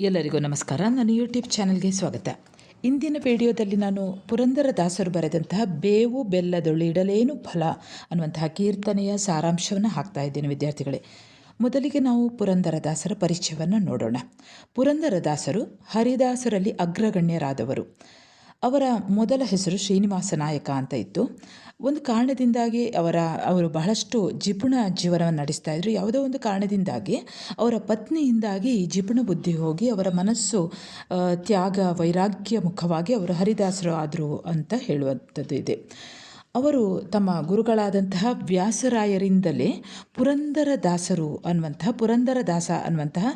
ಎಲ್ಲರಿಗೂ ನಮಸ್ಕಾರ. ನನ್ನ ಯೂಟ್ಯೂಬ್ ಚಾನಲ್ಗೆ ಸ್ವಾಗತ. ಇಂದಿನ ವಿಡಿಯೋದಲ್ಲಿ ನಾನು ಪುರಂದರ ದಾಸರು ಬರೆದಂತಹ ಬೇವು ಬೆಲ್ಲದೊಳಿಡಲೇನು ಫಲ ಅನ್ನುವಂತಹ ಕೀರ್ತನೆಯ ಸಾರಾಂಶವನ್ನು ಹಾಕ್ತಾ ಇದ್ದೇನೆ ವಿದ್ಯಾರ್ಥಿಗಳೇ. ಮೊದಲಿಗೆ ನಾವು ಪುರಂದರ ದಾಸರ ಪರಿಚಯವನ್ನು ನೋಡೋಣ. ಪುರಂದರ ದಾಸರು ಹರಿದಾಸರಲ್ಲಿ ಅಗ್ರಗಣ್ಯರಾದವರು. ಅವರ ಮೊದಲ ಹೆಸರು ಶ್ರೀನಿವಾಸ ನಾಯಕ ಅಂತ ಇತ್ತು. ಒಂದು ಕಾರಣದಿಂದಾಗಿ ಅವರ, ಅವರು ಬಹಳಷ್ಟು ಜಿಪುಣ ಜೀವನವನ್ನು ನಡೆಸ್ತಾ ಇದ್ದರು ಯಾವುದೋ ಒಂದು ಕಾರಣದಿಂದಾಗಿ ಅವರ ಪತ್ನಿಯಿಂದಾಗಿ ಜಿಪುಣ ಬುದ್ಧಿ ಹೋಗಿ ಅವರ ಮನಸ್ಸು ತ್ಯಾಗ, ವೈರಾಗ್ಯ ಮುಖವಾಗಿ ಅವರು ಹರಿದಾಸರು ಆದರು ಅಂತ ಹೇಳುವಂಥದ್ದು ಇದೆ. ಅವರು ತಮ್ಮ ಗುರುಗಳಾದಂತಹ ವ್ಯಾಸರಾಯರಿಂದಲೇ ಪುರಂದರ ದಾಸರು ಅನ್ನುವಂತಹ, ಪುರಂದರ ದಾಸ ಅನ್ನುವಂತಹ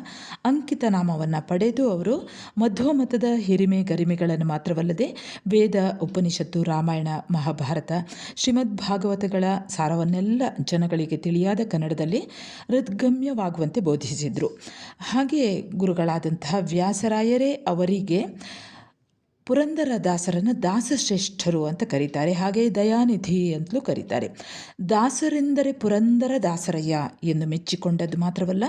ಅಂಕಿತ ನಾಮವನ್ನು ಪಡೆದು ಅವರು ಮಧ್ವಮತದ ಹಿರಿಮೆ ಗರಿಮೆಗಳನ್ನು ಮಾತ್ರವಲ್ಲದೆ ವೇದ, ಉಪನಿಷತ್ತು, ರಾಮಾಯಣ, ಮಹಾಭಾರತ, ಶ್ರೀಮದ್ ಭಾಗವತಗಳ ಸಾರವನ್ನೆಲ್ಲ ಜನಗಳಿಗೆ ತಿಳಿಯಾದ ಕನ್ನಡದಲ್ಲಿ ಹೃದ್ಗಮ್ಯವಾಗುವಂತೆ ಬೋಧಿಸಿದರು. ಹಾಗೆಯೇ ಗುರುಗಳಾದಂತಹ ವ್ಯಾಸರಾಯರೇ ಅವರಿಗೆ ಪುರಂದರ ದಾಸರನ್ನು ದಾಸಶ್ರೇಷ್ಠರು ಅಂತ ಕರೀತಾರೆ. ಹಾಗೆ ದಯಾನಿಧಿ ಅಂತಲೂ ಕರೀತಾರೆ. ದಾಸರೆಂದರೆ ಪುರಂದರ ದಾಸರಯ್ಯ ಎಂದು ಮೆಚ್ಚಿಕೊಂಡದ್ದು ಮಾತ್ರವಲ್ಲ,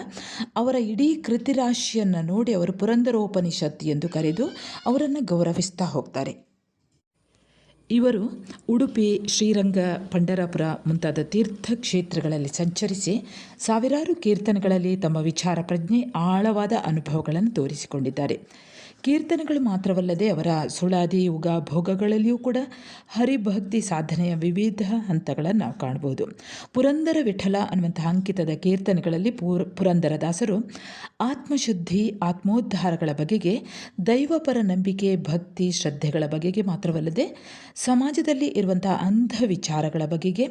ಅವರ ಇಡೀ ಕೃತಿರಾಶಿಯನ್ನು ನೋಡಿ ಅವರು ಪುರಂದರೋಪನಿಷತ್ ಎಂದು ಕರೆದು ಅವರನ್ನು ಗೌರವಿಸ್ತಾ ಹೋಗ್ತಾರೆ. ಇವರು ಉಡುಪಿ, ಶ್ರೀರಂಗ, ಪಂಡರಾಪುರ ಮುಂತಾದ ತೀರ್ಥಕ್ಷೇತ್ರಗಳಲ್ಲಿ ಸಂಚರಿಸಿ ಸಾವಿರಾರು ಕೀರ್ತನೆಗಳಲ್ಲಿ ತಮ್ಮ ವಿಚಾರ ಪ್ರಜ್ಞೆ ಆಳವಾದ ಅನುಭವಗಳನ್ನು ತೋರಿಸಿಕೊಂಡಿದ್ದಾರೆ. ಕೀರ್ತನೆಗಳು ಮಾತ್ರವಲ್ಲದೆ ಅವರ ಸುಳಾದಿ, ಯುಗ, ಭೋಗಗಳಲ್ಲಿಯೂ ಕೂಡ ಹರಿಭಕ್ತಿ ಸಾಧನೆಯ ವಿವಿಧ ಹಂತಗಳನ್ನು ನಾವು ಕಾಣಬಹುದು ಪುರಂದರ ವಿಠಲ ಅನ್ನುವಂತಹ ಅಂಕಿತದ ಕೀರ್ತನೆಗಳಲ್ಲಿ ಪುರ ಪುರಂದರದಾಸರು ಆತ್ಮಶುದ್ಧಿ, ಆತ್ಮೋದ್ಧಾರಗಳ ಬಗೆಗೆ ದೈವಪರ ನಂಬಿಕೆ, ಭಕ್ತಿ, ಶ್ರದ್ಧೆಗಳ ಬಗೆಗೆ ಮಾತ್ರವಲ್ಲದೆ ಸಮಾಜದಲ್ಲಿ ಇರುವಂತಹ ಅಂಧ ವಿಚಾರಗಳ ಬಗೆಗೆ,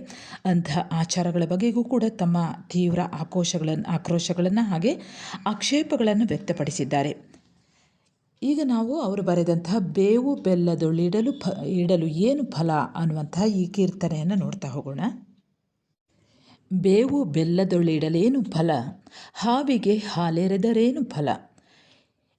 ಅಂಧ ಆಚಾರಗಳ ಬಗೆಗೂ ಕೂಡ ತಮ್ಮ ತೀವ್ರ ಆಕ್ರೋಶಗಳನ್ನು ಆಕ್ರೋಶಗಳನ್ನು ಹಾಗೆ ಆಕ್ಷೇಪಗಳನ್ನು ವ್ಯಕ್ತಪಡಿಸಿದ್ದಾರೆ. ಈಗ ನಾವು ಅವರು ಬರೆದಂತಹ ಬೇವು ಬೆಲ್ಲದೊಳಿಡಲು ಫ, ಇಡಲು ಏನು ಫಲ ಅನ್ನುವಂತಹ ಈ ಕೀರ್ತನೆಯನ್ನು ನೋಡ್ತಾ ಹೋಗೋಣ. ಬೇವು ಬೆಲ್ಲದೊಳಿಡಲೇನು ಫಲ? ಹಾವಿಗೆ ಹಾಲೆರೆದರೇನು ಫಲ?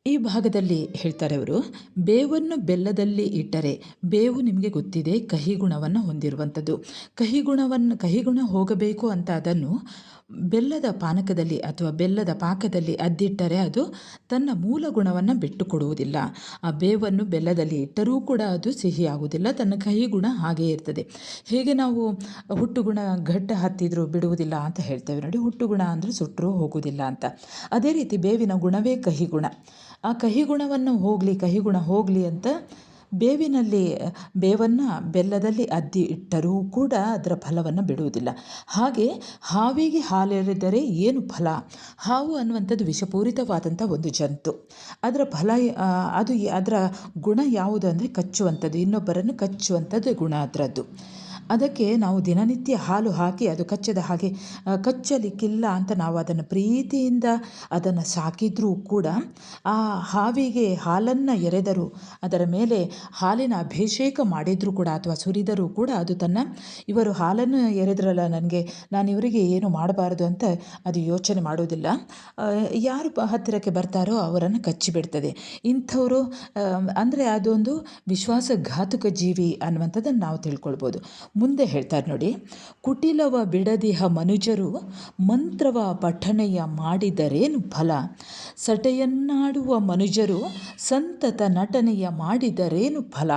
ಈ ಭಾಗದಲ್ಲಿ ಹೇಳ್ತಾರೆ ಅವರು ಬೇವನ್ನು ಬೆಲ್ಲದಲ್ಲಿ ಇಟ್ಟರೆ ಬೇವು ನಿಮಗೆ ಗೊತ್ತಿದೆ ಕಹಿ ಗುಣವನ್ನು ಹೊಂದಿರುವಂಥದ್ದು. ಕಹಿ ಗುಣವನ್ನು ಕಹಿ ಗುಣ ಹೋಗಬೇಕು ಅಂತ ಅದನ್ನು ಬೆಲ್ಲದ ಪಾನಕದಲ್ಲಿ ಅಥವಾ ಬೆಲ್ಲದ ಪಾಕದಲ್ಲಿ ಅದ್ದಿಟ್ಟರೆ ಅದು ತನ್ನ ಮೂಲ ಗುಣವನ್ನು ಬಿಟ್ಟುಕೊಡುವುದಿಲ್ಲ. ಆ ಬೇವನ್ನು ಬೆಲ್ಲದಲ್ಲಿ ಇಟ್ಟರೂ ಕೂಡ ಅದು ಸಿಹಿಯಾಗುವುದಿಲ್ಲ. ತನ್ನ ಕಹಿ ಗುಣ ಹಾಗೇ ಇರ್ತದೆ. ಹೇಗೆ ನಾವು ಹುಟ್ಟು ಗುಣ ಘಟ್ಟ ಹತ್ತಿದರೂ ಬಿಡುವುದಿಲ್ಲ ಅಂತ ಹೇಳ್ತೇವೆ. ನೋಡಿ ಹುಟ್ಟು ಗುಣ ಅಂದರೆ ಸುಟ್ಟರೂ ಹೋಗುವುದಿಲ್ಲ ಅಂತ. ಅದೇ ರೀತಿ ಬೇವಿನ ಗುಣವೇ ಕಹಿ ಗುಣ. ಆ ಕಹಿ ಗುಣವನ್ನು ಹೋಗಲಿ, ಕಹಿ ಗುಣ ಹೋಗಲಿ ಅಂತ ಬೇವಿನಲ್ಲಿ ಬೇವನ್ನು ಬೆಲ್ಲದಲ್ಲಿ ಅದ್ದಿ ಇಟ್ಟರೂ ಕೂಡ ಅದರ ಫಲವನ್ನು ಬಿಡುವುದಿಲ್ಲ. ಹಾಗೆ ಹಾವಿಗೆ ಹಾಲೆರೆದರೆ ಏನು ಫಲ? ಹಾವು ಅನ್ನುವಂಥದ್ದು ವಿಷಪೂರಿತವಾದಂಥ ಒಂದು ಜಂತು. ಅದರ ಫಲ ಅದು ಅದರ ಗುಣ ಯಾವುದು ಅಂದರೆ ಕಚ್ಚುವಂಥದ್ದು, ಇನ್ನೊಬ್ಬರನ್ನು ಕಚ್ಚುವಂಥದ್ದು ಗುಣ ಅದರದ್ದು. ಅದಕ್ಕೆ ನಾವು ದಿನನಿತ್ಯ ಹಾಲು ಹಾಕಿ ಅದು ಕಚ್ಚದ ಹಾಗೆ ಕಚ್ಚಲಿಕ್ಕಿಲ್ಲ ಅಂತ ನಾವು ಅದನ್ನು ಪ್ರೀತಿಯಿಂದ ಅದನ್ನು ಸಾಕಿದ್ರೂ ಕೂಡ ಆ ಹಾವಿಗೆ ಹಾಲನ್ನು ಎರೆದರೂ, ಅದರ ಮೇಲೆ ಹಾಲಿನ ಅಭಿಷೇಕ ಮಾಡಿದರೂ ಕೂಡ ಅಥವಾ ಸುರಿದರೂ ಕೂಡ ಅದು ತನ್ನ, ಇವರು ಹಾಲನ್ನು ಎರೆದ್ರಲ್ಲ ನನಗೆ, ನಾನು ಇವರಿಗೆ ಏನು ಮಾಡಬಾರದು ಅಂತ ಅದು ಯೋಚನೆ ಮಾಡೋದಿಲ್ಲ ಯಾರು ಹತ್ತಿರಕ್ಕೆ ಬರ್ತಾರೋ ಅವರನ್ನು ಕಚ್ಚಿಬಿಡ್ತದೆ ಇಂಥವರು ಅಂದರೆ ಅದೊಂದು ವಿಶ್ವಾಸಘಾತುಕ ಜೀವಿ ಅನ್ನುವಂಥದ್ದನ್ನು ನಾವು ತಿಳ್ಕೊಳ್ಬೋದು. ಮುಂದೆ ಹೇಳ್ತಾರೆ ನೋಡಿ, ಕುಟಿಲವ ಬಿಡದಿಹ ಮನುಜರು ಮಂತ್ರವ ಪಠಣೆಯ ಮಾಡಿದರೇನು ಫಲ? ಸಟೆಯನ್ನಾಡುವ ಮನುಜರು ಸಂತತ ನಟನೆಯ ಮಾಡಿದರೇನು ಫಲ?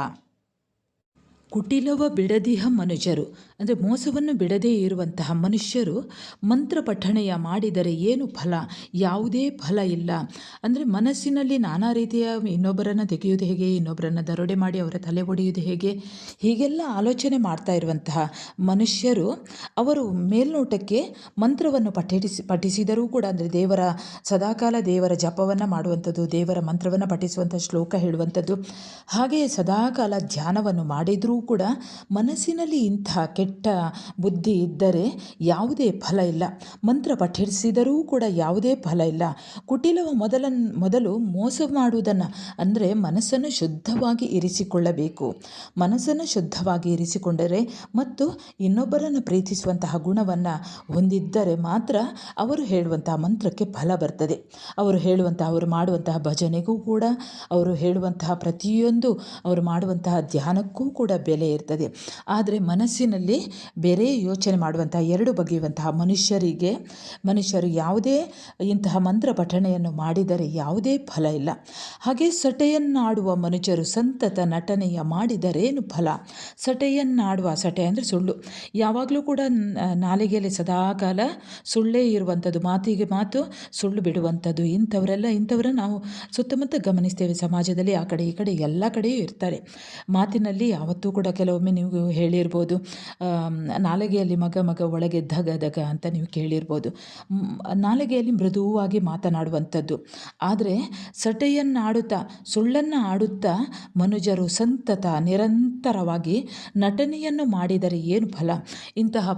ಕುಟಿಲವ ಬಿಡದಿಹ ಮನುಜರು. ಅಂದರೆ ಮೋಸವನ್ನು ಬಿಡದೇ ಇರುವಂತಹ ಮನುಷ್ಯರು ಮಂತ್ರ ಪಠಣೆಯ ಮಾಡಿದರೆ ಏನು ಫಲ? ಯಾವುದೇ ಫಲ ಇಲ್ಲ. ಅಂದರೆ ಮನಸ್ಸಿನಲ್ಲಿ ನಾನಾ ರೀತಿಯ ಇನ್ನೊಬ್ಬರನ್ನು ತೆಗೆಯುವುದು ಹೇಗೆ? ಇನ್ನೊಬ್ಬರನ್ನು ದರೋಡೆ ಮಾಡಿ ಅವರ ತಲೆ ಒಡೆಯುವುದು ಹೇಗೆ? ಹೀಗೆಲ್ಲ ಆಲೋಚನೆ ಮಾಡ್ತಾ ಇರುವಂತಹ ಮನುಷ್ಯರು ಅವರು ಮೇಲ್ನೋಟಕ್ಕೆ ಮಂತ್ರವನ್ನು ಪಠಿಸಿ, ಪಠಿಸಿದರೂ ಕೂಡ ಅಂದರೆ ದೇವರ ಸದಾಕಾಲ ದೇವರ ಜಪವನ್ನು ಮಾಡುವಂಥದ್ದು, ದೇವರ ಮಂತ್ರವನ್ನು ಪಠಿಸುವಂಥ ಶ್ಲೋಕ ಹೇಳುವಂಥದ್ದು. ಹಾಗೆಯೇ ಸದಾಕಾಲ ಧ್ಯಾನವನ್ನು ಮಾಡಿದರೂ ಕೂಡ ಮನಸ್ಸಿನಲ್ಲಿ ಇಂಥ ಕೆಟ್ಟ ಬುದ್ಧಿ ಇದ್ದರೆ ಯಾವುದೇ ಫಲ ಇಲ್ಲ. ಮಂತ್ರ ಪಠಿಸಿದರೂ ಕೂಡ ಯಾವುದೇ ಫಲ ಇಲ್ಲ. ಕುಟಿಲವ ಮೊದಲ ಮೊದಲು ಮೋಸ ಮಾಡುವುದನ್ನು ಅಂದರೆ ಮನಸ್ಸನ್ನು ಶುದ್ಧವಾಗಿ ಇರಿಸಿಕೊಳ್ಳಬೇಕು. ಮನಸ್ಸನ್ನು ಶುದ್ಧವಾಗಿ ಇರಿಸಿಕೊಂಡರೆ ಮತ್ತು ಇನ್ನೊಬ್ಬರನ್ನು ಪ್ರೀತಿಸುವಂತಹ ಗುಣವನ್ನು ಹೊಂದಿದ್ದರೆ ಮಾತ್ರ ಅವರು ಹೇಳುವಂತಹ ಮಂತ್ರಕ್ಕೆ ಫಲ ಬರ್ತದೆ. ಅವರು ಹೇಳುವಂತಹ, ಅವರು ಮಾಡುವಂತಹ ಭಜನೆಗೂ ಕೂಡ, ಅವರು ಹೇಳುವಂತಹ ಪ್ರತಿಯೊಂದು, ಅವರು ಮಾಡುವಂತಹ ಧ್ಯಾನಕ್ಕೂ ಕೂಡ ಬೆಲೆ ಇರ್ತದೆ. ಆದರೆ ಮನಸ್ಸಿನಲ್ಲಿ ಬೇರೆ ಯೋಚನೆ ಮಾಡುವಂತಹ, ಎರಡು ಬಗೆಯುವಂತಹ ಮನುಷ್ಯರಿಗೆ, ಮನುಷ್ಯರು ಯಾವುದೇ ಇಂತಹ ಮಂತ್ರ ಪಠಣೆಯನ್ನು ಮಾಡಿದರೆ ಯಾವುದೇ ಫಲ ಇಲ್ಲ. ಹಾಗೆ ಸಟೆಯನ್ನಾಡುವ ಮನುಷ್ಯರು ಸಂತತ ನಟನೆಯ ಮಾಡಿದರೇನು ಫಲ? ಸಟೆಯನ್ನಾಡುವ, ಸಟೆ ಅಂದರೆ ಸುಳ್ಳು. ಯಾವಾಗಲೂ ಕೂಡ ನಾಲಿಗೆಯಲ್ಲಿ ಸದಾಕಾಲ ಸುಳ್ಳೇ ಇರುವಂಥದ್ದು, ಮಾತಿಗೆ ಮಾತು ಸುಳ್ಳು ಬಿಡುವಂಥದ್ದು. ಇಂಥವರೆಲ್ಲ, ಇಂಥವರ ನಾವು ಸುತ್ತಮುತ್ತ ಗಮನಿಸ್ತೇವೆ. ಸಮಾಜದಲ್ಲಿ ಆ ಕಡೆ, ಈ ಕಡೆ, ಎಲ್ಲ ಕಡೆಯೂ ಇರ್ತಾರೆ. ಮಾತಿನಲ್ಲಿ ಯಾವತ್ತೂ ಕೂಡ ಕೆಲವೊಮ್ಮೆ ನೀವು ಹೇಳಿರ್ಬೋದು ನಾಲಿಗೆಯಲ್ಲಿ ಮಗ ಮಗ ಒಳಗೆ ಧಗ ಧಗ ಅಂತ ನೀವು ಕೇಳಿರ್ಬೋದು. ನಾಲಿಗೆಯಲ್ಲಿ ಮೃದುವಾಗಿ ಮಾತನಾಡುವಂಥದ್ದು. ಆದರೆ ಸಟೆಯನ್ನಾಡುತ್ತಾ, ಸುಳ್ಳನ್ನು ಆಡುತ್ತಾ ಮನುಜರು ಸಂತತ, ನಿರಂತರವಾಗಿ ನಟನೆಯನ್ನು ಮಾಡಿದರೆ ಏನು ಫಲ? ಇಂತಹ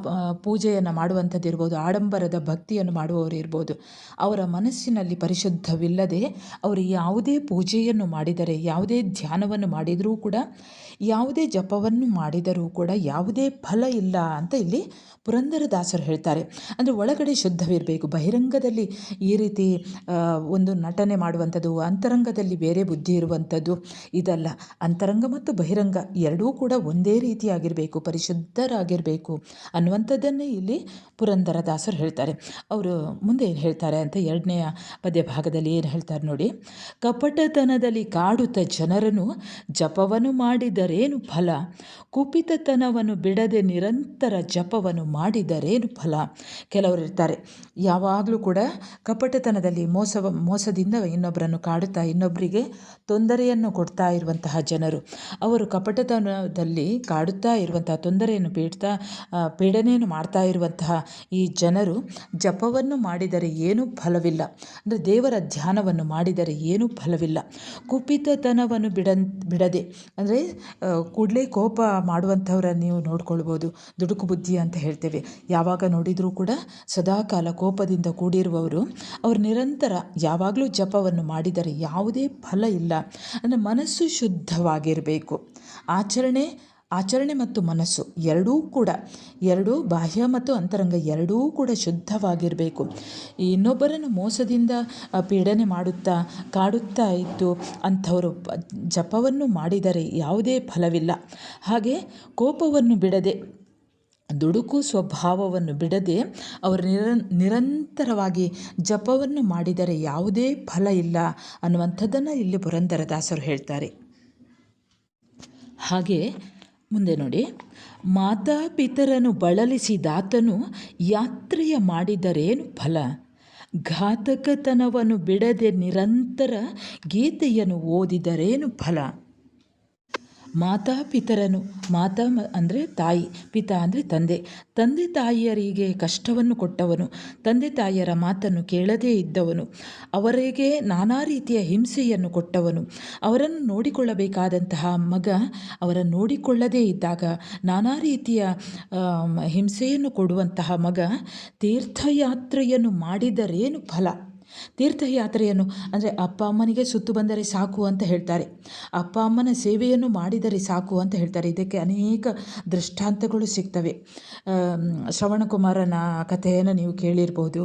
ಪೂಜೆಯನ್ನು ಮಾಡುವಂಥದ್ದಿರ್ಬೋದು, ಆಡಂಬರದ ಭಕ್ತಿಯನ್ನು ಮಾಡುವವರು ಇರ್ಬೋದು. ಅವರ ಮನಸ್ಸಿನಲ್ಲಿ ಪರಿಶುದ್ಧವಿಲ್ಲದೆ ಅವರು ಯಾವುದೇ ಪೂಜೆಯನ್ನು ಮಾಡಿದರೆ, ಯಾವುದೇ ಧ್ಯಾನವನ್ನು ಮಾಡಿದರೂ ಕೂಡ, ಯಾವುದೇ ಜಪವನ್ನು ಮಾಡಿದರೂ ಕೂಡ ಯಾವುದೇ ಫಲ ಇಲ್ಲ ಅಂತ ಇಲ್ಲಿ ಪುರಂದರದಾಸರು ಹೇಳ್ತಾರೆ. ಅಂದರೆ ಒಳಗಡೆ ಶುದ್ಧವಿರಬೇಕು. ಬಹಿರಂಗದಲ್ಲಿ ಈ ರೀತಿ ಒಂದು ನಟನೆ ಮಾಡುವಂಥದ್ದು, ಅಂತರಂಗದಲ್ಲಿ ಬೇರೆ ಬುದ್ಧಿ ಇರುವಂಥದ್ದು ಇದಲ್ಲ. ಅಂತರಂಗ ಮತ್ತು ಬಹಿರಂಗ ಎರಡೂ ಕೂಡ ಒಂದೇ ರೀತಿಯಾಗಿರಬೇಕು, ಪರಿಶುದ್ಧರಾಗಿರಬೇಕು ಅನ್ನುವಂಥದ್ದನ್ನೇ ಇಲ್ಲಿ ಪುರಂದರದಾಸರು ಹೇಳ್ತಾರೆ. ಅವರು ಮುಂದೆ ಏನು ಹೇಳ್ತಾರೆ ಅಂತ ಎರಡನೆಯ ಪದ್ಯ ಭಾಗದಲ್ಲಿ ಏನು ಹೇಳ್ತಾರೆ ನೋಡಿ. ಕಪಟತನದಲ್ಲಿ ಕಾಡುತ್ತ ಜನರನ್ನು ಜಪವನ್ನು ಮಾಡಿದರೇನು ಫಲ? ಕುಪಿತತನವನ್ನು ಬಿಡದೆ ನಿರಂತರ ಜಪವನ್ನು ಮಾಡಿದರೇನು ಫಲ. ಕೆಲವರು ಇರ್ತಾರೆ. ಯಾವಾಗಲೂ ಕೂಡ ಕಪಟತನದಲ್ಲಿ ಮೋಸ, ಮೋಸದಿಂದ ಇನ್ನೊಬ್ಬರನ್ನು ಕಾಡುತ್ತಾ ಇನ್ನೊಬ್ಬರಿಗೆ ತೊಂದರೆಯನ್ನು ಕೊಡ್ತಾ ಇರುವಂತಹ ಜನರು. ಅವರು ಕಪಟತನದಲ್ಲಿ ಕಾಡುತ್ತಾ ಇರುವಂತಹ ತೊಂದರೆಯನ್ನು ಪೀಡ್ತಾ ಪೀಡನೆಯನ್ನು ಮಾಡ್ತಾ ಇರುವಂತಹ ಈ ಜನರು ಜಪವನ್ನು ಮಾಡಿದರೆ ಏನು ಫಲವಿಲ್ಲ. ಅಂದರೆ ದೇವರ ಧ್ಯಾನವನ್ನು ಮಾಡಿದರೆ ಏನೂ ಫಲವಿಲ್ಲ. ಕುಪಿತತನವನ್ನು ಬಿಡ ಬಿಡದೆ, ಅಂದರೆ ಕೂಡಲೇ ಕೋಪ ಮಾಡುವಂಥವ್ರ ನೀವು ನೋಡ್ಕೊಳ್ಬೋದು, ದುಡುಕು ಬುದ್ಧಿ ಅಂತ ಹೇಳ್ತೇವೆ. ಯಾವಾಗ ನೋಡಿದರೂ ಕೂಡ ಸದಾಕಾಲ ಕೋಪದಿಂದ ಕೂಡಿರುವವರು, ಅವರು ನಿರಂತರ ಯಾವಾಗಲೂ ಜಪವನ್ನು ಮಾಡಿದರೆ ಯಾವುದೇ ಫಲ ಇಲ್ಲ. ಅಂದರೆ ಮನಸ್ಸು ಶುದ್ಧವಾಗಿರಬೇಕು. ಆಚರಣೆ ಆಚರಣೆ ಮತ್ತು ಮನಸ್ಸು ಎರಡೂ ಕೂಡ, ಎರಡೂ ಬಾಹ್ಯ ಮತ್ತು ಅಂತರಂಗ ಎರಡೂ ಕೂಡ ಶುದ್ಧವಾಗಿರಬೇಕು. ಇನ್ನೊಬ್ಬರನ್ನು ಮೋಸದಿಂದ ಪೀಡನೆ ಮಾಡುತ್ತಾ, ಕಾಡುತ್ತಾ ಇದ್ದು ಅಂಥವರು ಜಪವನ್ನು ಮಾಡಿದರೆ ಯಾವುದೇ ಫಲವಿಲ್ಲ. ಹಾಗೆ ಕೋಪವನ್ನು ಬಿಡದೆ, ದುಡುಕು ಸ್ವಭಾವವನ್ನು ಬಿಡದೆ ಅವರು ನಿರ, ನಿರಂತರವಾಗಿ ಜಪವನ್ನು ಮಾಡಿದರೆ ಯಾವುದೇ ಫಲ ಇಲ್ಲ ಅನ್ನುವಂಥದ್ದನ್ನು ಇಲ್ಲಿ ಪುರಂದರದಾಸರು ಹೇಳ್ತಾರೆ. ಹಾಗೆ ಮುಂದೆ ನೋಡಿ. ಮಾತಾಪಿತರನ್ನು ಬಳಲಿಸಿದಾತನು ಯಾತ್ರೆಯ ಮಾಡಿದರೇನು ಫಲ? ಘಾತಕತನವನ್ನು ಬಿಡದೆ ನಿರಂತರ ಗೀತೆಯನ್ನು ಓದಿದರೇನು ಫಲ? ಮಾತಾ ಮ ಅಂದರೆ ತಾಯಿ, ಪಿತ ಅಂದರೆ ತಂದೆ. ತಂದೆ ತಾಯಿಯರಿಗೆ ಕಷ್ಟವನ್ನು ಕೊಟ್ಟವನು, ತಂದೆ ತಾಯಿಯರ ಮಾತನ್ನು ಕೇಳದೇ ಇದ್ದವನು. ಅವರಿಗೆ ನಾನಾ ರೀತಿಯ ಹಿಂಸೆಯನ್ನು ಕೊಟ್ಟವನು. ಅವರನ್ನು ನೋಡಿಕೊಳ್ಳಬೇಕಾದಂತಹ ಮಗ ಅವರನ್ನು ನೋಡಿಕೊಳ್ಳದೇ ಇದ್ದಾಗ ನಾನಾ ರೀತಿಯ ಹಿಂಸೆಯನ್ನು ಕೊಡುವಂತಹ ಮಗ ತೀರ್ಥಯಾತ್ರೆಯನ್ನು ಮಾಡಿದರೇನು ಫಲ? ತೀರ್ಥಯಾತ್ರೆಯನ್ನು, ಅಂದರೆ ಅಪ್ಪ ಅಮ್ಮನಿಗೆ ಸುತ್ತು ಬಂದರೆ ಸಾಕು ಅಂತ ಹೇಳ್ತಾರೆ. ಅಪ್ಪ ಅಮ್ಮನ ಸೇವೆಯನ್ನು ಮಾಡಿದರೆ ಸಾಕು ಅಂತ ಹೇಳ್ತಾರೆ. ಇದಕ್ಕೆ ಅನೇಕ ದೃಷ್ಟಾಂತಗಳು ಸಿಗ್ತವೆ. ಶ್ರವಣಕುಮಾರನ ಕಥೆಯನ್ನು ನೀವು ಕೇಳಿರ್ಬೋದು.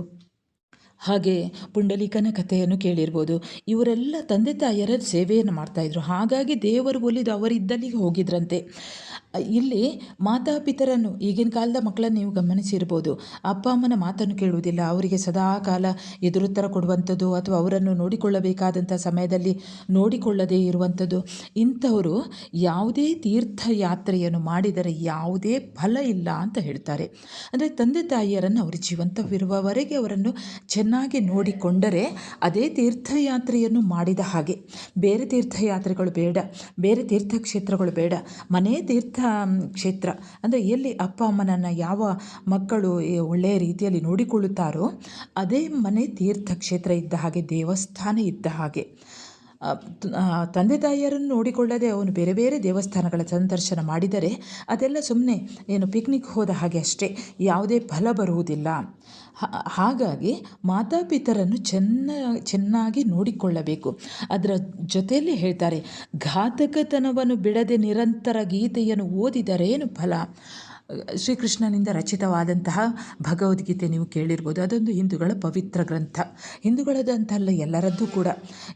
ಹಾಗೆ ಪುಂಡಲೀಕನ ಕಥೆಯನ್ನು ಕೇಳಿರ್ಬೋದು. ಇವರೆಲ್ಲ ತಂದೆ ತಾಯಿಯರ ಸೇವೆಯನ್ನು ಮಾಡ್ತಾಯಿದ್ರು ಹಾಗಾಗಿ ದೇವರು ಒಲಿದು ಅವರಿದ್ದಲ್ಲಿಗೆ ಹೋಗಿದ್ರಂತೆ. ಇಲ್ಲಿ ಮಾತಾಪಿತರನ್ನು, ಈಗಿನ ಕಾಲದ ಮಕ್ಕಳನ್ನು ನೀವು ಗಮನಿಸಿರ್ಬೋದು. ಅಪ್ಪ ಅಮ್ಮನ ಮಾತನ್ನು ಕೇಳುವುದಿಲ್ಲ. ಅವರಿಗೆ ಸದಾ ಕಾಲ ಎದುರುತ್ತರ ಕೊಡುವಂಥದ್ದು ಅಥವಾ ಅವರನ್ನು ನೋಡಿಕೊಳ್ಳಬೇಕಾದಂಥ ಸಮಯದಲ್ಲಿ ನೋಡಿಕೊಳ್ಳದೇ ಇರುವಂಥದ್ದು. ಇಂಥವರು ಯಾವುದೇ ತೀರ್ಥಯಾತ್ರೆಯನ್ನು ಮಾಡಿದರೆ ಯಾವುದೇ ಫಲ ಇಲ್ಲ ಅಂತ ಹೇಳ್ತಾರೆ. ಅಂದರೆ ತಂದೆ ತಾಯಿಯರನ್ನು ಅವರು ಜೀವಂತವಿರುವವರೆಗೆ ಅವರನ್ನು ಚೆನ್ನಾಗಿ ನೋಡಿಕೊಂಡರೆ ಅದೇ ತೀರ್ಥಯಾತ್ರೆಯನ್ನು ಮಾಡಿದ ಹಾಗೆ. ಬೇರೆ ತೀರ್ಥಯಾತ್ರೆಗಳು ಬೇಡ. ಬೇರೆ ತೀರ್ಥಕ್ಷೇತ್ರಗಳು ಬೇಡ. ಮನೆ ತೀರ್ಥ ಕ್ಷೇತ್ರ. ಅಂದರೆ ಎಲ್ಲಿ ಅಪ್ಪ, ಅಮ್ಮನನ್ನು ಯಾವ ಮಕ್ಕಳು ಒಳ್ಳೆಯ ರೀತಿಯಲ್ಲಿ ನೋಡಿಕೊಳ್ಳುತ್ತಾರೋ, ಅದೇ ಮನೆ ತೀರ್ಥಕ್ಷೇತ್ರ ಇದ್ದ ಹಾಗೆ, ದೇವಸ್ಥಾನ ಇದ್ದ ಹಾಗೆ. ತಂದೆ ತಾಯಿಯರನ್ನು ನೋಡಿಕೊಳ್ಳದೆ ಅವನು ಬೇರೆ ಬೇರೆ ದೇವಸ್ಥಾನಗಳ ಸಂದರ್ಶನ ಮಾಡಿದರೆ ಅದೆಲ್ಲ ಸುಮ್ಮನೆ ಏನು ಪಿಕ್ನಿಕ್ ಹೋದ ಹಾಗೆ ಅಷ್ಟೇ, ಯಾವುದೇ ಫಲ ಬರುವುದಿಲ್ಲ. ಹಾಗಾಗಿ ಮಾತಾಪಿತರನ್ನು ಚೆನ್ನ, ಚೆನ್ನಾಗಿ ನೋಡಿಕೊಳ್ಳಬೇಕು. ಅದರ ಜೊತೆಯಲ್ಲಿ ಹೇಳ್ತಾರೆ, ಘಾತಕತನವನ್ನು ಬಿಡದೆ ನಿರಂತರ ಗೀತೆಯನ್ನು ಓದಿದರೇನು ಫಲ? ಶ್ರೀಕೃಷ್ಣನಿಂದ ರಚಿತವಾದಂತಹ ಭಗವದ್ಗೀತೆ ನೀವು ಕೇಳಿರ್ಬೋದು. ಅದೊಂದು ಹಿಂದೂಗಳ ಪವಿತ್ರ ಗ್ರಂಥ. ಹಿಂದೂಗಳದಂತಲ್ಲ ಎಲ್ಲರದ್ದು ಕೂಡ.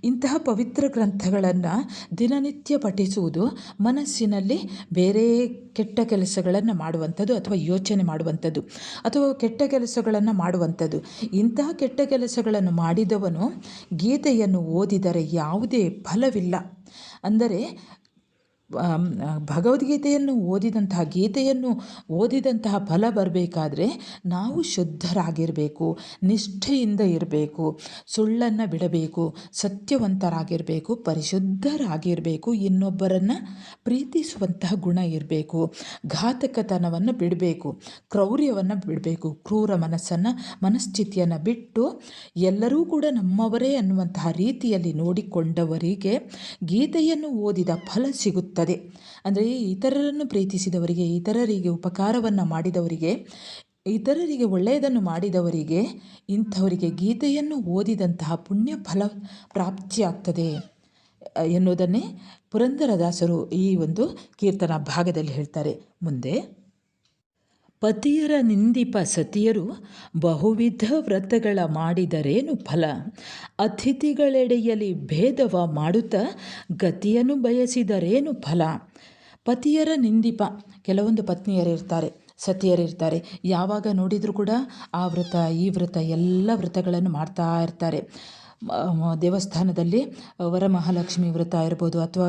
ಇಂತಹ ಪವಿತ್ರ ಗ್ರಂಥಗಳನ್ನು ದಿನನಿತ್ಯ ಪಠಿಸುವುದು ಮನಸ್ಸಿನಲ್ಲಿ ಬೇರೆ ಕೆಟ್ಟ ಕೆಲಸಗಳನ್ನು ಮಾಡುವಂಥದ್ದು ಅಥವಾ ಯೋಚನೆ ಮಾಡುವಂಥದ್ದು ಅಥವಾ ಕೆಟ್ಟ ಕೆಲಸಗಳನ್ನು ಮಾಡುವಂಥದ್ದು. ಇಂತಹ ಕೆಟ್ಟ ಕೆಲಸಗಳನ್ನು ಮಾಡಿದವನು ಗೀತೆಯನ್ನು ಓದಿದರೆ ಯಾವುದೇ ಫಲವಿಲ್ಲ. ಅಂದರೆ ಭಗವದ್ಗೀತೆಯನ್ನು ಓದಿದಂತಹ ಗೀತೆಯನ್ನು ಓದಿದಂತಹ ಫಲ ಬರಬೇಕಾದ್ರೆ ನಾವು ಶುದ್ಧರಾಗಿರಬೇಕು, ನಿಷ್ಠೆಯಿಂದ ಇರಬೇಕು, ಸುಳ್ಳನ್ನು ಬಿಡಬೇಕು, ಸತ್ಯವಂತರಾಗಿರಬೇಕು, ಪರಿಶುದ್ಧರಾಗಿರಬೇಕು, ಇನ್ನೊಬ್ಬರನ್ನು ಪ್ರೀತಿಸುವಂತಹ ಗುಣ ಇರಬೇಕು, ಘಾತಕತನವನ್ನು ಬಿಡಬೇಕು, ಕ್ರೌರ್ಯವನ್ನು ಬಿಡಬೇಕು, ಕ್ರೂರ ಮನಸ್ಸನ್ನು, ಮನಸ್ಥಿತಿಯನ್ನು ಬಿಟ್ಟು ಎಲ್ಲರೂ ಕೂಡ ನಮ್ಮವರೇ ಅನ್ನುವಂತಹ ರೀತಿಯಲ್ಲಿ ನೋಡಿಕೊಂಡವರಿಗೆ ಗೀತೆಯನ್ನು ಓದಿದ ಫಲ ಸಿಗುತ್ತೆ ಅಂದರೆ ಇತರರನ್ನು ಪ್ರೀತಿಸಿದವರಿಗೆ, ಇತರರಿಗೆ ಉಪಕಾರವನ್ನು ಮಾಡಿದವರಿಗೆ, ಇತರರಿಗೆ ಒಳ್ಳೆಯದನ್ನು ಮಾಡಿದವರಿಗೆ, ಇಂಥವರಿಗೆ ಗೀತೆಯನ್ನು ಓದಿದಂತಹ ಪುಣ್ಯ ಫಲ ಪ್ರಾಪ್ತಿಯಾಗ್ತದೆ ಎನ್ನುವುದನ್ನೇ ಪುರಂದರದಾಸರು ಈ ಒಂದು ಕೀರ್ತನ ಭಾಗದಲ್ಲಿ ಹೇಳ್ತಾರೆ. ಮುಂದೆ ಪತಿಯರ ನಿಂದಿಪ ಸತಿಯರು ಬಹುವಿಧ ವ್ರತಗಳ ಮಾಡಿದರೇನು ಫಲ? ಅತಿಥಿಗಳೆಡೆಯಲ್ಲಿ ಭೇದವ ಮಾಡುತ್ತಾ ಗತಿಯನ್ನು ಬಯಸಿದರೇನು ಫಲ? ಪತಿಯರ ನಿಂದಿಪ, ಕೆಲವೊಂದು ಪತ್ನಿಯರಿರ್ತಾರೆ ಸತಿಯರಿರ್ತಾರೆ ಯಾವಾಗ ನೋಡಿದರೂ ಕೂಡ ಆ ವ್ರತ, ಈ ವ್ರತ, ಎಲ್ಲ ವ್ರತಗಳನ್ನು ಮಾಡ್ತಾ ಇರ್ತಾರೆ. ದೇವಸ್ಥಾನದಲ್ಲಿ ವರಮಹಾಲಕ್ಷ್ಮಿ ವ್ರತ ಇರ್ಬೋದು ಅಥವಾ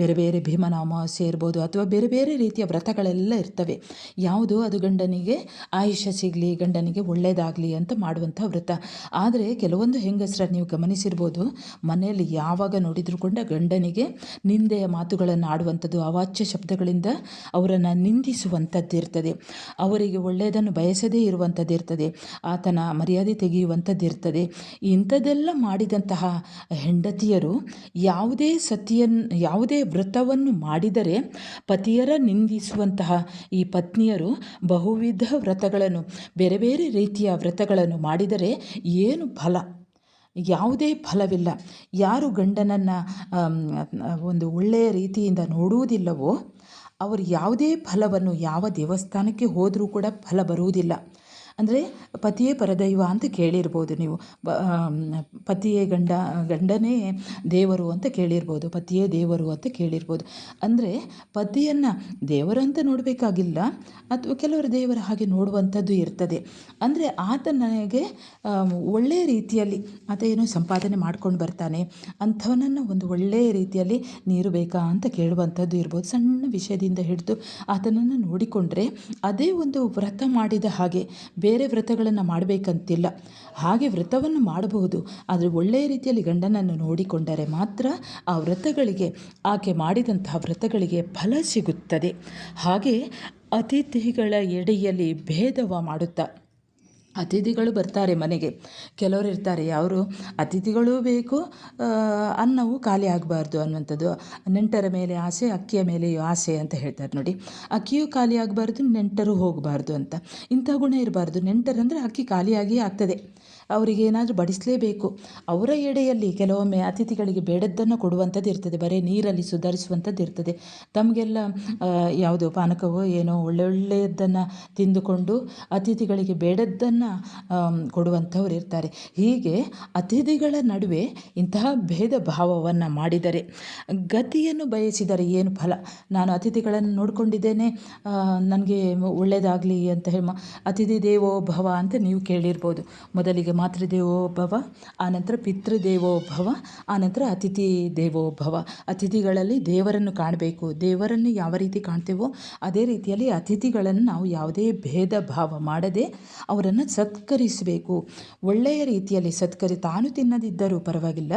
ಬೇರೆ ಬೇರೆ ಭೀಮನ ಅಮಾವಾಸ್ಯೆ ಇರ್ಬೋದು ಅಥವಾ ಬೇರೆ ಬೇರೆ ರೀತಿಯ ವ್ರತಗಳೆಲ್ಲ ಇರ್ತವೆ. ಯಾವುದು? ಅದು ಗಂಡನಿಗೆ ಆಯುಷ್ಯ ಸಿಗಲಿ, ಗಂಡನಿಗೆ ಒಳ್ಳೆಯದಾಗಲಿ ಅಂತ ಮಾಡುವಂಥ ವ್ರತ. ಆದರೆ ಕೆಲವೊಂದು ಹೆಂಗಸರ ನೀವು ಗಮನಿಸಿರ್ಬೋದು, ಮನೆಯಲ್ಲಿ ಯಾವಾಗ ನೋಡಿದರೂ ಕೂಡ ಗಂಡನಿಗೆ ನಿಂದೆಯ ಮಾತುಗಳನ್ನು ಆಡುವಂಥದ್ದು, ಅವಾಚ್ಯ ಶಬ್ದಗಳಿಂದ ಅವರನ್ನು ನಿಂದಿಸುವಂಥದ್ದು ಇರ್ತದೆ. ಅವರಿಗೆ ಒಳ್ಳೆಯದನ್ನು ಬಯಸದೇ ಇರುವಂಥದ್ದು ಇರ್ತದೆ. ಆತನ ಮರ್ಯಾದೆ ತೆಗೆಯುವಂಥದ್ದು ಇರ್ತದೆ. ಇಂಥದ್ದೆಲ್ಲ ಮಾಡಿದಂತಹ ಹೆಂಡತಿಯರು ಯಾವುದೇ ಸತಿಯನ್ನು ಯಾವುದೇ ವ್ರತವನ್ನು ಮಾಡಿದರೆ ಪತಿಯರ ನಿಂದಿಸುವಂತಹ ಈ ಪತ್ನಿಯರು ಬಹುವಿಧ ವ್ರತಗಳನ್ನು, ಬೇರೆ ಬೇರೆ ರೀತಿಯ ವ್ರತಗಳನ್ನು ಮಾಡಿದರೆ ಏನು ಫಲ? ಯಾವುದೇ ಫಲವಿಲ್ಲ. ಯಾರು ಗಂಡನನ್ನು ಒಂದು ಒಳ್ಳೆಯ ರೀತಿಯಿಂದ ನೋಡುವುದಿಲ್ಲವೋ, ಅವರು ಯಾವುದೇ ಫಲವನ್ನು ಯಾವ ದೇವಸ್ಥಾನಕ್ಕೆ ಹೋದರೂ ಕೂಡ ಫಲ ಬರುವುದಿಲ್ಲ. ಅಂದರೆ ಪತಿಯೇ ಪರದೈವ ಅಂತ ಕೇಳಿರ್ಬೋದು ನೀವು. ಪತಿಯೇ ಗಂಡ, ಗಂಡನೇ ದೇವರು ಅಂತ ಕೇಳಿರ್ಬೋದು, ಪತಿಯೇ ದೇವರು ಅಂತ ಕೇಳಿರ್ಬೋದು. ಅಂದರೆ ಪತಿಯನ್ನು ದೇವರಂತ ನೋಡಬೇಕಾಗಿಲ್ಲ, ಅಥವಾ ಕೆಲವರು ದೇವರ ಹಾಗೆ ನೋಡುವಂಥದ್ದು ಇರ್ತದೆ. ಅಂದರೆ ಆತ ನನಗೆ ಒಳ್ಳೆಯ ರೀತಿಯಲ್ಲಿ ಆತ ಏನೋ ಸಂಪಾದನೆ ಮಾಡ್ಕೊಂಡು ಬರ್ತಾನೆ, ಅಂಥವನನ್ನು ಒಂದು ಒಳ್ಳೆಯ ರೀತಿಯಲ್ಲಿ ನೀರು ಬೇಕಾ ಅಂತ ಕೇಳುವಂಥದ್ದು ಇರ್ಬೋದು. ಸಣ್ಣ ವಿಷಯದಿಂದ ಹಿಡಿದು ಆತನನ್ನು ನೋಡಿಕೊಂಡ್ರೆ ಅದೇ ಒಂದು ವ್ರತ ಮಾಡಿದ ಹಾಗೆ ಬೇರೆ ವ್ರತಗಳನ್ನು ಮಾಡಬೇಕಂತಿಲ್ಲ. ಹಾಗೆ ವ್ರತವನ್ನು ಮಾಡಬಹುದು. ಆದರೆ ಒಳ್ಳೆಯ ರೀತಿಯಲ್ಲಿ ಗಂಡನನ್ನು ನೋಡಿಕೊಂಡರೆ ಮಾತ್ರ ಆ ವ್ರತಗಳಿಗೆ, ಆಕೆ ಮಾಡಿದಂತಹ ವ್ರತಗಳಿಗೆ ಫಲ ಸಿಗುತ್ತದೆ. ಹಾಗೆ ಅತಿಥಿಗಳ ಎಡೆಯಲ್ಲಿ ಭೇದವ ಮಾಡುತ್ತಾ ಅತಿಥಿಗಳು ಬರ್ತಾರೆ ಮನೆಗೆ. ಕೆಲವರು ಇರ್ತಾರೆ ಅವರು ಅತಿಥಿಗಳೂ ಬೇಕು ಅನ್ನವು ಖಾಲಿ ಆಗಬಾರ್ದು ಅನ್ನುವಂಥದ್ದು. ನೆಂಟರ ಮೇಲೆ ಆಸೆ, ಅಕ್ಕಿಯ ಮೇಲೆಯೂ ಆಸೆ ಅಂತ ಹೇಳ್ತಾರೆ ನೋಡಿ. ಅಕ್ಕಿಯೂ ಖಾಲಿ ಆಗಬಾರ್ದು, ನೆಂಟರು ಹೋಗಬಾರ್ದು ಅಂತ. ಇಂಥ ಗುಣ ಇರಬಾರ್ದು. ನೆಂಟರಂದರೆ ಅಕ್ಕಿ ಖಾಲಿಯಾಗಿಯೇ ಆಗ್ತದೆ. ಅವರಿಗೆ ಏನಾದರೂ ಬಡಿಸಲೇಬೇಕು. ಅವರ ಎಡೆಯಲ್ಲಿ ಕೆಲವೊಮ್ಮೆ ಅತಿಥಿಗಳಿಗೆ ಬೇಡದ್ದನ್ನು ಕೊಡುವಂಥದ್ದು ಇರ್ತದೆ. ಬರೀ ನೀರಲ್ಲಿ ಸುಧಾರಿಸುವಂಥದ್ದು ಇರ್ತದೆ. ತಮಗೆಲ್ಲ ಯಾವುದು ಪಾನಕವೋ ಏನೋ ಒಳ್ಳೊಳ್ಳೆಯದನ್ನು ತಿಂದುಕೊಂಡು ಅತಿಥಿಗಳಿಗೆ ಬೇಡದ್ದನ್ನು ಕೊಡುವಂಥವ್ರು ಇರ್ತಾರೆ. ಹೀಗೆ ಅತಿಥಿಗಳ ನಡುವೆ ಇಂತಹ ಭೇದ ಭಾವವನ್ನು ಮಾಡಿದರೆ, ಗತಿಯನ್ನು ಬಯಸಿದರೆ ಏನು ಫಲ? ನಾನು ಅತಿಥಿಗಳನ್ನು ನೋಡಿಕೊಂಡಿದ್ದೇನೆ ನನಗೆ ಒಳ್ಳೆಯದಾಗಲಿ ಅಂತ ಹೇಳಿ ಅತಿಥಿ ದೇವೋ ಭವ ಅಂತ ನೀವು ಕೇಳಿರ್ಬೋದು. ಮೊದಲಿಗೆ ಮಾತೃದೇವೋ ಭವ, ಆನಂತರ ಪಿತೃದೇವೋ ಭವ, ಆನಂತರ ಅತಿಥಿ ದೇವೋಭವ ಅತಿಥಿಗಳಲ್ಲಿ ದೇವರನ್ನು ಕಾಣಬೇಕು. ದೇವರನ್ನು ಯಾವ ರೀತಿ ಕಾಣ್ತೇವೋ ಅದೇ ರೀತಿಯಲ್ಲಿ ಅತಿಥಿಗಳನ್ನು ನಾವು ಯಾವುದೇ ಭೇದ ಭಾವ ಮಾಡದೆ ಅವರನ್ನು ಸತ್ಕರಿಸಬೇಕು. ಒಳ್ಳೆಯ ರೀತಿಯಲ್ಲಿ ಸತ್ಕರಿ ತಾನು ತಿನ್ನದಿದ್ದರೂ ಪರವಾಗಿಲ್ಲ.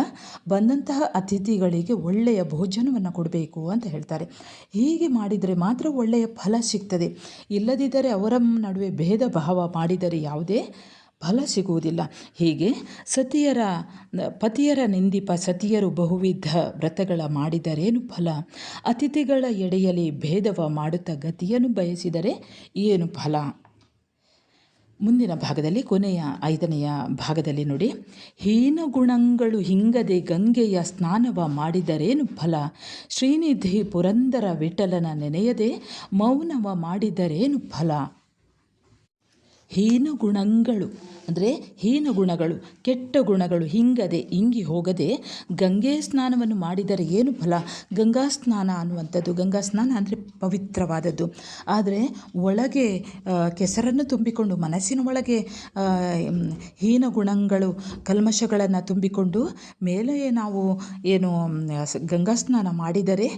ಬಂದಂತಹ ಅತಿಥಿಗಳಿಗೆ ಒಳ್ಳೆಯ ಭೋಜನವನ್ನು ಕೊಡಬೇಕು ಅಂತ ಹೇಳ್ತಾರೆ. ಹೀಗೆ ಮಾಡಿದರೆ ಮಾತ್ರ ಒಳ್ಳೆಯ ಫಲ ಸಿಗ್ತದೆ. ಇಲ್ಲದಿದ್ದರೆ ಅವರ ನಡುವೆ ಭೇದ ಭಾವ ಮಾಡಿದರೆ ಯಾವುದೇ ಫಲ ಸಿಗುವುದಿಲ್ಲ. ಹೀಗೆ ಸತಿಯರ, ಪತಿಯರ ನಿಂದಿಪ ಸತಿಯರು ಬಹುವಿಧ ವ್ರತಗಳ ಮಾಡಿದರೇನು ಫಲ? ಅತಿಥಿಗಳ ಎಡೆಯಲ್ಲಿ ಭೇದವ ಮಾಡುತ್ತಾ ಗತಿಯನ್ನು ಬಯಸಿದರೆ ಏನು ಫಲ? ಮುಂದಿನ ಭಾಗದಲ್ಲಿ, ಕೊನೆಯ ಐದನೆಯ ಭಾಗದಲ್ಲಿ ನೋಡಿ. ಹೀನ ಗುಣಗಳು ಹಿಂಗದೆ ಗಂಗೆಯ ಸ್ನಾನವ ಮಾಡಿದರೇನು ಫಲ? ಶ್ರೀನಿಧಿ ಪುರಂದರ ವಿಠಲನ ನೆನೆಯದೆ ಮೌನವ ಮಾಡಿದರೇನು ಫಲ? ಹೀನ ಗುಣಗಳು ಅಂದರೆ ಹೀನ ಗುಣಗಳು ಕೆಟ್ಟ ಗುಣಗಳು ಹಿಂಗದೆ ಹಿಂಗಿ ಹೋಗದೆ ಗಂಗೆ ಸ್ನಾನವನ್ನು ಮಾಡಿದರೆ ಏನು ಫಲ? ಗಂಗಾ ಸ್ನಾನ ಅನ್ನುವಂಥದ್ದು. ಗಂಗಾ ಸ್ನಾನ ಅಂದರೆ ಪವಿತ್ರವಾದದ್ದು. ಆದರೆ ಒಳಗೆ ಕೆಸರನ್ನು ತುಂಬಿಕೊಂಡು, ಮನಸ್ಸಿನ ಒಳಗೆ ಹೀನ ಗುಣಗಳು ಕಲ್ಮಶಗಳನ್ನು ತುಂಬಿಕೊಂಡು ಮೇಲೆ ನಾವು ಏನು ಗಂಗಾ ಸ್ನಾನ ಮಾಡಿದರೆ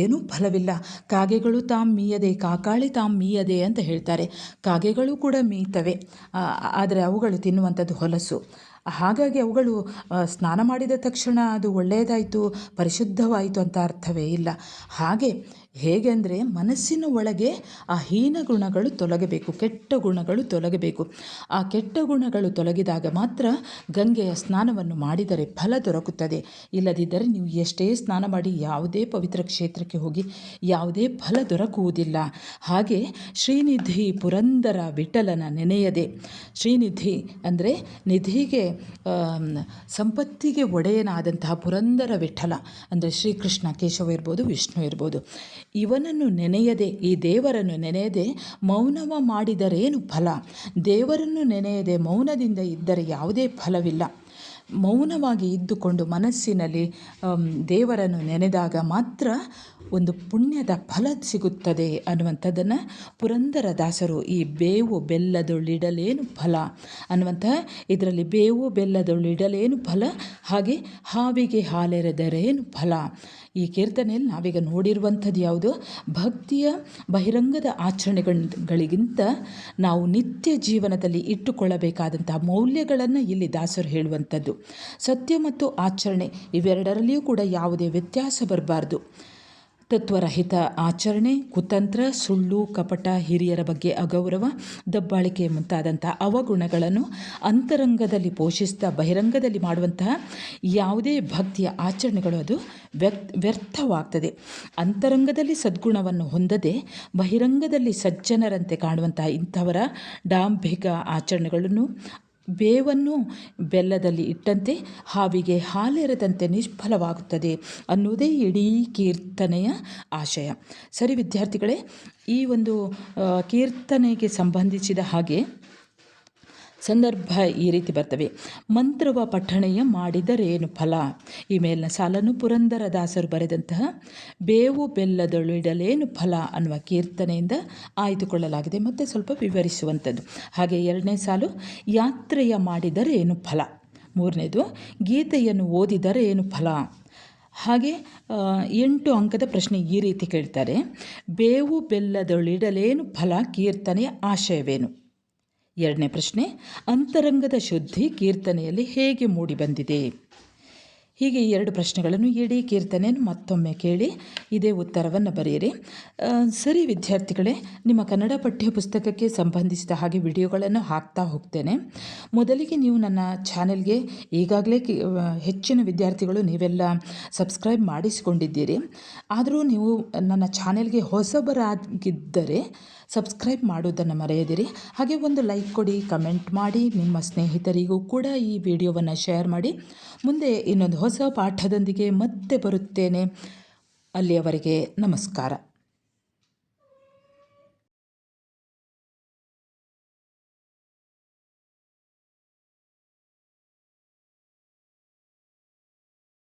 ಏನೂ ಫಲವಿಲ್ಲ. ಕಾಗೆಗಳು ತಾಮ್ ಮೀಯದೆ, ಕಾಕಾಳಿ ತಾಮ್ ಮೀಯದೆ ಅಂತ ಹೇಳ್ತಾರೆ. ಕಾಗೆಗಳು ಕೂಡ ಮೀತವೆ ಆದರೆ ಅವುಗಳು ತಿನ್ನುವಂಥದ್ದು ಹೊಲಸು. ಹಾಗಾಗಿ ಅವುಗಳು ಸ್ನಾನ ಮಾಡಿದ ತಕ್ಷಣ ಅದು ಒಳ್ಳೆಯದಾಯಿತು, ಪರಿಶುದ್ಧವಾಯಿತು ಅಂತ ಅರ್ಥವೇ ಇಲ್ಲ. ಹಾಗೆ ಹೇಗೆ ಅಂದರೆ ಮನಸ್ಸಿನ ಒಳಗೆ ಆ ಹೀನ ಗುಣಗಳು ತೊಲಗಬೇಕು, ಕೆಟ್ಟ ಗುಣಗಳು ತೊಲಗಬೇಕು. ಆ ಕೆಟ್ಟ ಗುಣಗಳು ತೊಲಗಿದಾಗ ಮಾತ್ರ ಗಂಗೆಯ ಸ್ನಾನವನ್ನು ಮಾಡಿದರೆ ಫಲ ದೊರಕುತ್ತದೆ. ಇಲ್ಲದಿದ್ದರೆ ನೀವು ಎಷ್ಟೇ ಸ್ನಾನ ಮಾಡಿ ಯಾವುದೇ ಪವಿತ್ರ ಕ್ಷೇತ್ರಕ್ಕೆ ಹೋಗಿ ಯಾವುದೇ ಫಲ ದೊರಕುವುದಿಲ್ಲ. ಹಾಗೆ ಶ್ರೀನಿಧಿ ಪುರಂದರ ವಿಠಲನ ನೆನೆಯದೆ. ಶ್ರೀನಿಧಿ ಅಂದರೆ ನಿಧಿಗೆ ಸಂಪತ್ತಿಗೆ ಒಡೆಯನಾದಂತಹ ಪುರಂದರ ವಿಠಲ. ಅಂದರೆ ಶ್ರೀಕೃಷ್ಣ, ಕೇಶವ ಇರ್ಬೋದು, ವಿಷ್ಣು ಇರ್ಬೋದು. ಇವನನ್ನು ನೆನೆಯದೆ, ಈ ದೇವರನ್ನು ನೆನೆಯದೆ ಮೌನವ ಮಾಡಿದರೇನು ಫಲ? ದೇವರನ್ನು ನೆನೆಯದೆ ಮೌನದಿಂದ ಇದ್ದರೆ ಯಾವುದೇ ಫಲವಿಲ್ಲ. ಮೌನವಾಗಿ ಇದ್ದುಕೊಂಡು ಮನಸ್ಸಿನಲ್ಲಿ ದೇವರನ್ನು ನೆನೆದಾಗ ಮಾತ್ರ ಒಂದು ಪುಣ್ಯದ ಫಲ ಸಿಗುತ್ತದೆ ಅನ್ನುವಂಥದ್ದನ್ನು ಪುರಂದರದಾಸರು ಈ ಬೇವು ಬೆಲ್ಲದೊಳ್ಳಿಡಲೇನು ಫಲ ಅನ್ನುವಂತಹ ಇದರಲ್ಲಿ ಬೇವು ಬೆಲ್ಲದೊಳ್ಳಿಡಲೇನು ಫಲ, ಹಾಗೆ ಹಾವಿಗೆ ಹಾಲೆರೆದರೇನು ಫಲ. ಈ ಕೀರ್ತನೆಯಲ್ಲಿ ನಾವೀಗ ನೋಡಿರುವಂಥದ್ದು ಯಾವುದು? ಭಕ್ತಿಯ ಬಹಿರಂಗದ ಆಚರಣೆಗಳಿಗಿಂತ ನಾವು ನಿತ್ಯ ಜೀವನದಲ್ಲಿ ಇಟ್ಟುಕೊಳ್ಳಬೇಕಾದಂತಹ ಮೌಲ್ಯಗಳನ್ನು ಇಲ್ಲಿ ದಾಸರು ಹೇಳುವಂಥದ್ದು. ಸತ್ಯ ಮತ್ತು ಆಚರಣೆ ಇವೆರಡರಲ್ಲಿಯೂ ಕೂಡ ಯಾವುದೇ ವ್ಯತ್ಯಾಸ ಬರಬಾರ್ದು. ತತ್ವರಹಿತ ಆಚರಣೆ, ಕುತಂತ್ರ, ಸುಳ್ಳು, ಕಪಟ, ಹಿರಿಯರ ಬಗ್ಗೆ ಅಗೌರವ, ದಬ್ಬಾಳಿಕೆ ಮುಂತಾದಂಥ ಅವಗುಣಗಳನ್ನು ಅಂತರಂಗದಲ್ಲಿ ಪೋಷಿಸ್ತಾ ಬಹಿರಂಗದಲ್ಲಿ ಮಾಡುವಂತಹ ಯಾವುದೇ ಭಕ್ತಿಯ ಆಚರಣೆಗಳು ಅದು ವ್ಯರ್ಥವಾಗ್ತದೆ. ಅಂತರಂಗದಲ್ಲಿ ಸದ್ಗುಣವನ್ನು ಹೊಂದದೆ ಬಹಿರಂಗದಲ್ಲಿ ಸಜ್ಜನರಂತೆ ಕಾಣುವಂತಹ ಇಂಥವರ ಡಾಂಭಿಕ ಆಚರಣೆಗಳನ್ನು ಬೇವನ್ನು ಬೆಲ್ಲದಲ್ಲಿ ಇಟ್ಟಂತೆ ಹಾವಿಗೆ ಹಾಲೆರೆದಂತೆ ನಿಷ್ಫಲವಾಗುತ್ತದೆ ಅನ್ನೋದೇ ಇಡೀ ಕೀರ್ತನೆಯ ಆಶಯ. ಸರಿ ವಿದ್ಯಾರ್ಥಿಗಳೇ, ಈ ಒಂದು ಕೀರ್ತನೆಗೆ ಸಂಬಂಧಿಸಿದ ಹಾಗೆ ಸಂದರ್ಭ ಈ ರೀತಿ ಬರ್ತವೆ. ಮಂತ್ರವ ಪಠಣೆಯ ಮಾಡಿದರೇನು ಫಲ? ಈ ಮೇಲಿನ ಸಾಲನ್ನು ಪುರಂದರದಾಸರು ಬರೆದಂತಹ ಬೇವು ಬೆಲ್ಲದೊಳಿಡಲೇನು ಫಲ ಅನ್ನುವ ಕೀರ್ತನೆಯಿಂದ ಆಯ್ದುಕೊಳ್ಳಲಾಗಿದೆ. ಮತ್ತು ಸ್ವಲ್ಪ ವಿವರಿಸುವಂಥದ್ದು. ಹಾಗೆ ಎರಡನೇ ಸಾಲು, ಯಾತ್ರೆಯ ಮಾಡಿದರೆ ಏನು ಫಲ? ಮೂರನೇದು, ಗೀತೆಯನ್ನು ಓದಿದರೆ ಏನು ಫಲ? ಹಾಗೆ ಎಂಟು ಅಂಕದ ಪ್ರಶ್ನೆ ಈ ರೀತಿ ಕೇಳ್ತಾರೆ. ಬೇವು ಬೆಲ್ಲದೊಳಿಡಲೇನು ಫಲ? ಕೀರ್ತನೆಯ ಆಶಯವೇನು? ಎರಡನೇ ಪ್ರಶ್ನೆ, ಅಂತರಂಗದ ಶುದ್ಧಿ ಕೀರ್ತನೆಯಲ್ಲಿ ಹೇಗೆ ಮೂಡಿಬಂದಿದೆ ಹೀಗೆ ಎರಡು ಪ್ರಶ್ನೆಗಳನ್ನು ಇಡೀ ಕೀರ್ತನೆಯನ್ನು ಮತ್ತೊಮ್ಮೆ ಕೇಳಿ ಇದೇ ಉತ್ತರವನ್ನು ಬರೆಯಿರಿ. ಸರಿ ವಿದ್ಯಾರ್ಥಿಗಳೇ, ನಿಮ್ಮ ಕನ್ನಡ ಪಠ್ಯ ಪುಸ್ತಕಕ್ಕೆ ಸಂಬಂಧಿಸಿದ ಹಾಗೆ ವಿಡಿಯೋಗಳನ್ನು ಹಾಕ್ತಾ ಹೋಗ್ತೇನೆ. ಮೊದಲಿಗೆ ನೀವು ನನ್ನ ಚಾನೆಲ್ಗೆ ಈಗಾಗಲೇ ಹೆಚ್ಚಿನ ವಿದ್ಯಾರ್ಥಿಗಳು ನೀವೆಲ್ಲ ಸಬ್ಸ್ಕ್ರೈಬ್ ಮಾಡಿಸಿಕೊಂಡಿದ್ದೀರಿ. ಆದರೂ ನೀವು ನನ್ನ ಚಾನೆಲ್ಗೆ ಹೊಸಬರಾಗಿದ್ದರೆ ಸಬ್ಸ್ಕ್ರೈಬ್ ಮಾಡೋದನ್ನು ಮರೆಯದಿರಿ. ಹಾಗೆ ಒಂದು ಲೈಕ್ ಕೊಡಿ, ಕಮೆಂಟ್ ಮಾಡಿ, ನಿಮ್ಮ ಸ್ನೇಹಿತರಿಗೂ ಕೂಡ ಈ ವಿಡಿಯೋವನ್ನು ಶೇರ್ ಮಾಡಿ. ಮುಂದೆ ಇನ್ನೊಂದು ಹೊಸ ಪಾಠದೊಂದಿಗೆ ಮತ್ತೆ ಬರುತ್ತೇನೆ. ಅಲ್ಲಿಯವರೆಗೆ ನಮಸ್ಕಾರ.